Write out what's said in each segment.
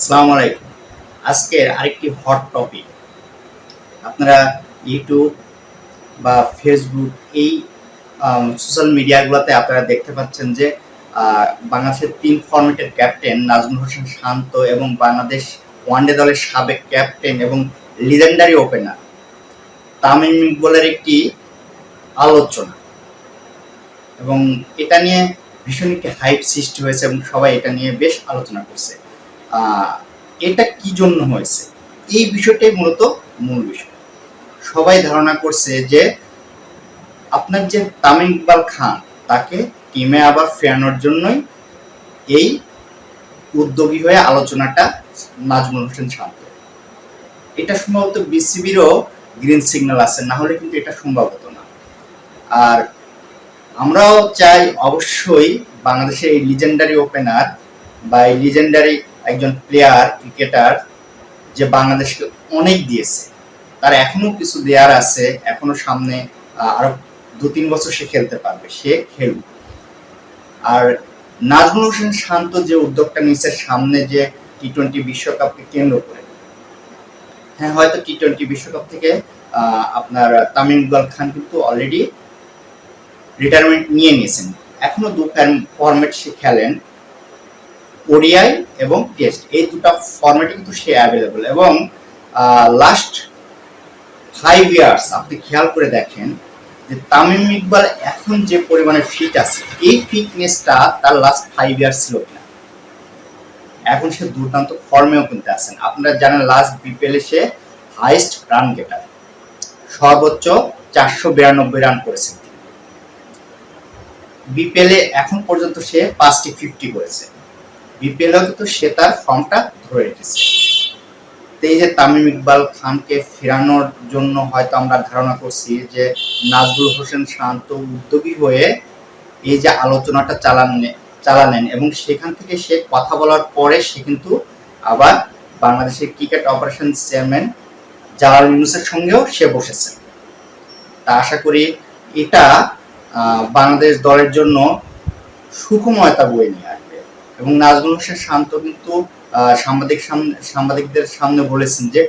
আসসালামু আলাইকুম। আজকের আরেকটি হট টপিক আপনারা ইউটিউব বা ফেসবুক এই সোশ্যাল মিডিয়াগুলোতে আপনারা দেখতে পাচ্ছেন যে বাংলাদেশের তিন ফরম্যাটের ক্যাপ্টেন নাজমুল হোসেন শান্ত এবং বাংলাদেশ ওয়ানডে দলের সাবেক ক্যাপ্টেন এবং লিজেন্ডারি ওপেনার তামিম ইকবলের একটি আলোচনা। এবং এটা নিয়ে ভীষণ একটি হাইপ সৃষ্টি হয়েছে এবং সবাই এটা নিয়ে বেশ আলোচনা করছে। এটা কি জন্য হয়েছে? এই বিষয়টাই মূলত মূল বিষয়। সবাই ধারণা করছে যে আপনার যে তামিম ইকবাল খান, তাকে টিমে আবার ফেরানোর জন্যই এই উদ্যোগী হয়ে আলোচনাটা নাজমুল হোসেন শান্ত। এটা সম্ভবত বিসিবিরও গ্রিন সিগন্যাল আছে, না হলে কিন্তু এটা সম্ভব হতো না। আর আমরাও চাই অবশ্যই বাংলাদেশের এই লিজেন্ডারি ওপেনার বা এই লিজেন্ডারি একজন প্লেয়ার ক্রিকেটার যে বাংলাদেশকে অনেক দিয়েছে। তার এখনও কিছু দেয়ার আছে, এখনও সামনে আরও দু তিন বছর সে খেলতে পারবে, সে খেলুক। আর নাজমুল হোসেন শান্ত যে উদ্যোগটা নিচ্ছে সামনে যে টি টোয়েন্টি বিশ্বকাপকে কেন্দ্র করে হ্যাঁ হয়তো টি টোয়েন্টি বিশ্বকাপ থেকে আপনার তামিম ইকবাল খান কিন্তু অলরেডি রিটায়ারমেন্ট নিয়ে নিয়েছেন। এখনও দু ফরম্যাট সে খেলেন। ওডিআই এবং টেস্ট এই দুটো ফরম্যাটে কিন্তু সে অ্যাভেলেবল এবং লাস্ট ফাইভ ইয়ার্স আপনি খেয়াল করে দেখেন যে তামিম ইকবাল এখন যে পরিমাণে ফিট আছে, এই ফিটনেসটা তার লাস্ট ফাইভ ইয়ার্স ছিল কিনা? এখন সে দুর্দান্ত ফর্মেও কিন্তু আছেন। আপনারা জানেন লাস্ট বিপিএলে সে হাইস্ট রান গেটার সর্বোচ্চ চারশো বিরানব্বই রান করেছেন বিপিএলে এখন পর্যন্ত সে পাঁচটি ফিফটি করেছে। বিপিএলও কিন্তু সে তার ফর্মটা ধরে রেখেছে। তো এই যে তামিম ইকবাল খানকে ফেরানোর জন্য হয়তো আমরা ধারণা করছি যে নাজরুল হোসেন শান্ত উদ্যোগী হয়ে এই যে আলোচনাটা চালান, চালালেন এবং সেখান থেকে সে কথা বলার পরে সে কিন্তু আবার বাংলাদেশের ক্রিকেট অপারেশন চেয়ারম্যান জালাল ইউনুসের সঙ্গেও সে বসেছে। তা আশা করি এটা বাংলাদেশ দলের জন্য সুখময়তা বয়ে নিয়ে এবং নাজমুল হোসেন শান্ত কিন্তু সাংবাদিক সাংবাদিকদের সামনে বলেছেন যে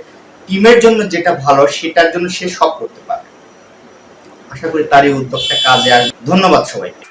টিমের জন্য যেটা ভালো সেটার জন্য সে সব করতে পারে। আশা করি তারই উদ্যোগটা কাজে আসবে। ধন্যবাদ সবাইকে।